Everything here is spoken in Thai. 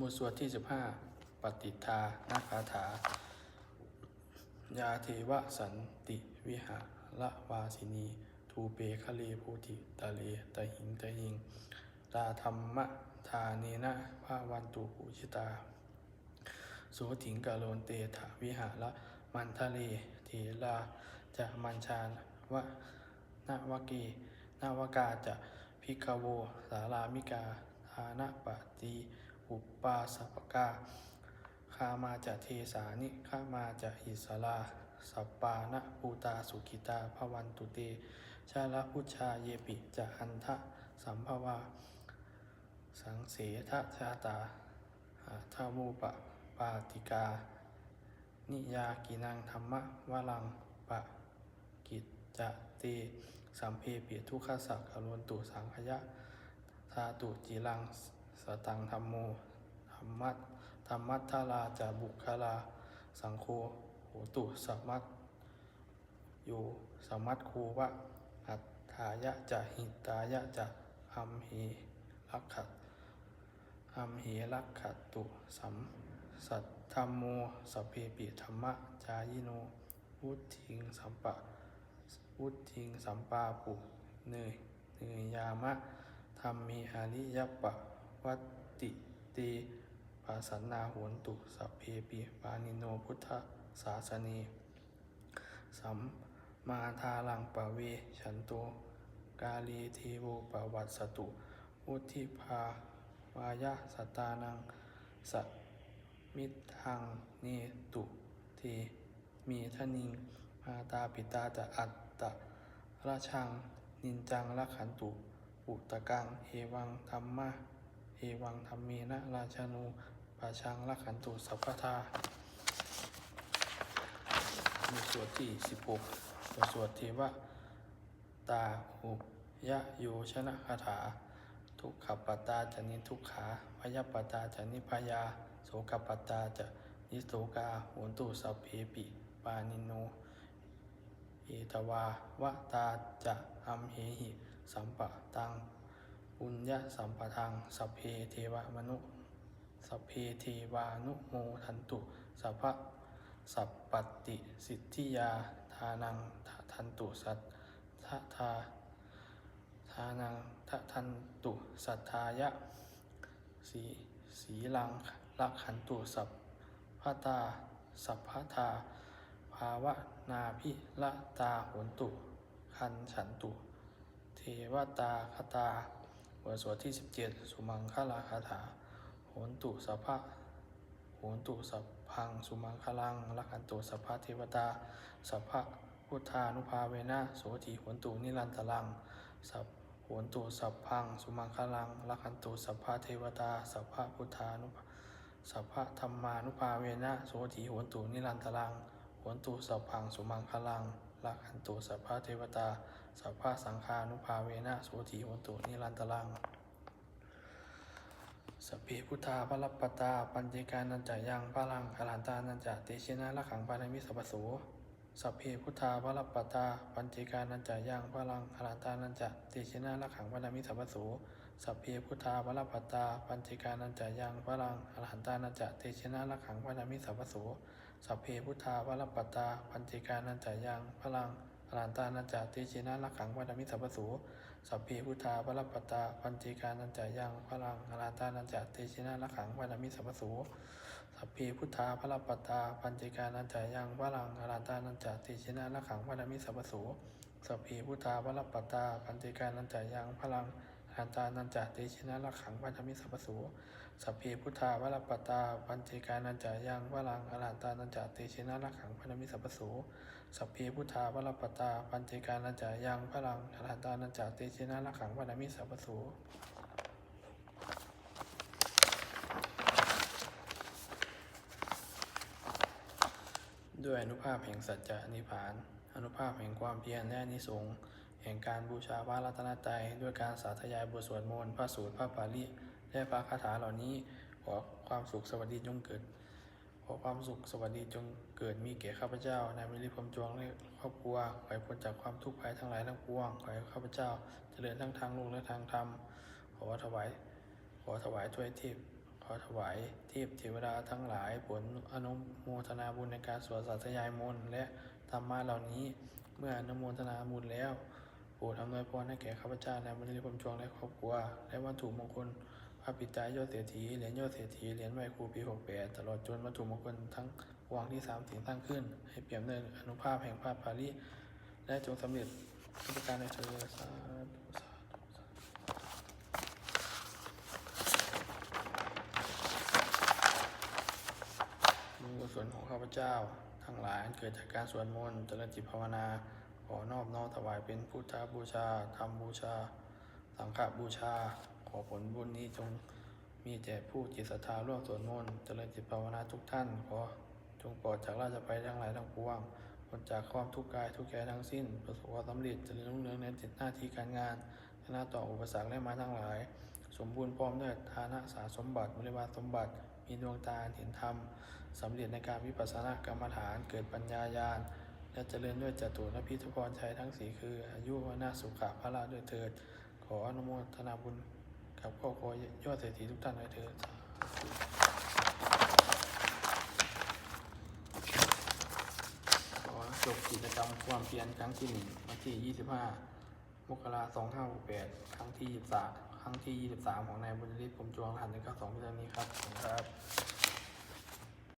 บทสวดที่ 15 ปฏิทานาคาถา ยาเทวสันติวิหารวาสินี ทูเปคะเลโพธิตะเลตะหิงตะหิงตาธรรมะทาเนนะภาวันตุปุชิตา โสถิงกาโลนเตถาวิหารมันทะเลเทลาจะมัญชานวะนาวเกนาวกาจะพิกาโว สารามิกาทานะปฏิ อุปปาสปกาคามาจะเทสานิคามาจะอิสลาสัปปานะปูตาสุกิตาภวันตุเต ชาลพุชาเยปิจะอันทะสัมภวา สังเสทะชาตาอาทามูปะปาติกา นิยากินังธรรมะวลังปะกิจจะเต สัมเพปิทุขสักกรวนตุสังขยะ ทาตุจิลัง สตังธรรมโมธรรมัตธรรมัทาราจะบุคลา สังโฆโหตุสัมมัตอยู่สัมมัตคูวะอัตถายะจะหิตายะจะอัมเหลักขัดอัมเหลักขัดตุสัมสัทธรรมโมสพเพปิธรรมะจายิโนวุทิงสัมปะวุทิงสัมปาปุเนยเนยยามะธรรมีหาริยปะ วัตติเตปาสันนาโหนตุสัพเพปิปานิโนพุทธศาสเนสัมมาทาลังปะเวฉันโตกาลีเทโวปวัตสตุอุทิภาวายะสตานังสมิทังเนตุเทมีทนิงมาตาปิตาจะอัตตะราชังนินจังละขันตุ อุตกังเอวังธรรมะ เอวังธรรมเมนะราชานูปาชังละขันตุสัพพทามีสวดที่16บทสวดเทวะตาหุยะโยชนะคาถา ทุกขปตตาจะนิทุกขาพยปตตาจะนิพยา โสกปตตาจะนิโสกาโหนตุสัพเพปิปานิโนเอตวาวะตาจะอัมเหหิ สัมปะตัง ปุญญสัมปทังสัพเพเทวมนุสัพเพเทวานุโมทันตุสัพพะสัพปติสิทธิยาทานังทันตุสัทธาทาทานังทะทันตุสัทธายะสีสีลังลักขันตุสัพพตาสัพพะทาภาวะนาพิละตาโหนตุคันฉันตุ เทวตาคตา บทสวดที่ 17 สุมังคลาคาถาโหนตุสัพพะโหนตุสัพพัง สุมังคลังละขันตุสัพพะเทวตา สัพพะพุทธานุภาเวนะโสถีโหนตุนิรันตลัง สัพโหนตุสัพพัง สุมังคลังละขันตุสัพพะเทวตา สัพพะพุทธานุภาสัพพะธรรมานุภาเวนะโสถีโหนตุนิรันตลังโหนตุสัพพัง สุมังคลัง ละขันตุสัพพะเทวตา สัพพะสังฆานุภาเวนะโสถีโหนตุนิรันตลังสเพพุทธาพระรัปตา ปัญจการนันจะยังพระลังอรหันตานันจะเตชินะละขังปานามิสัพพโสสัพเพพุทธาพระรัปตา ปัญจการนันจะยังพระลังอรหันตานันจะเตชินะละขังปานามิสัพพโสสัพเพพุทธาพระรัปตา ปัญจการนันจะยังพระลังอรหันตานันจะเตชินะละขังปานามิสัพพโส สัพเพพุทธาพระรัปปตา ปัญเจกานันจะยังพลังอรันตานันจะเตชินะละขังปานามิสัพพโสสัพเพพุทธาพระรัปปตาปัญจิกานันจะยังพลังอราตานันจะเตชินะละขังวานามิสัพสูสัพเพพุทธาพระรัปตา ปัญจิกานันจะยังพระลังอราตานันจะเตชินะละขังวานามิสัพสูสัพเพพุทธาพระรัปตา ปัญจิกานันจะยังพลัง อราตานันจะเตชินะละขังวานามิสัพสูสัพเพพุทธาพระรัปปตาปัญจิกานันจะยังพระลังอราตานันจะเตชินะละขังวานามิสัพสูสัพเพพุทธาพระรัปปตาปัญเจกานันจายังพระลังอรหันตานันจาเตชินะละขังวานามิสัพสูด้วยอนุภาพแห่งสัจจะนิพพาน อนุภาพแห่งความเพียรและนิสงส์ แห่งการบูชาพระรัตนตรัยด้วยการสาธยายบทสวดมนต์พระสูตรพระปาลีและพระคาถาเหล่านี้ขอความสุขสวัสดีจงเกิดขอความสุขสวัสดีจงเกิดมีแก่ข้าพเจ้าในมิริพมจวงและครอบครัวขอให้พ้นจากความทุกข์ภัยทั้งหลายทั้งปวงขอให้ข้าพเจ้าเจริญทั้งทางโลกและทางธรรมขอถวายขอถวายถ้วยทิพย์ขอถวายเทพเทวดาทั้งหลายผลอนุโมทนาบุญในการสวดสัตยายมนต์และธรรมะเหล่านี้เมื่ออนุโมทนาบุญแล้ว รดอำนวยพรให้แก่ข้าพเจ้าในบริษัทผมจวงและครอบครัว และวัตถุมงคลพระปิตายอดเศรษฐีเหรียญยอดเศรษฐีเหรียญไหวครูปี68ตลอดจนวัตถุมงคลทั้งปวงที่สามสิ่งตั้งขึ้น ให้เปี่ยมด้วยอนุภาพแห่งภาพปาริและจงสำเร็จทุกประการในเธอสาธุสาธุบุญกุศลของข้าพเจ้า ทั้งหลายเกิดจากการสวดมนต์เจริญจิตภาวนา ขอนอบน้อมถวายเป็นพุทธบูชาธรรมบูชา สังฆบูชา ขอผลบุญนี้จงมีแก่ผู้จิตศรัทธาร่วมสวดมนต์เจริญจิตภาวนาทุกท่าน ขอจงปลอดจากราชภัยทั้งหลายทั้งปวงปลอดจากความทุกข์กายทุกข์ใจทั้งสิ้น ประสบความสำเร็จเจริญรุ่งเรืองในจิตหน้าที่การงานชนะต่ออุปสรรคและมาทั้งหลาย สมบูรณ์พร้อมด้วยฐานะสาสมบัติบริวารสมบัติ มีดวงตาเห็นธรรมสำเร็จในการวิปัสสนากรรมฐานเกิดปัญญาญาณ และเจริญด้วยจตุรพิทุพรชัยทั้งสี่คือ อายุวนาสุขะพระราด้วยเถิด ขออนุโมทนาบุญกับครอบครัวยอดเศรษฐีทุกท่านด้วยเถิดขอจบกิจกรรมความเพียรครั้งที่หนึ่งวันที่ 25 มกราคม2568 ครั้งที่ 23 ครั้งที่ 23 ของนายบุญฤทธิ์ผมจวงรหัส192ที่นี้ครับขอบคุณครับ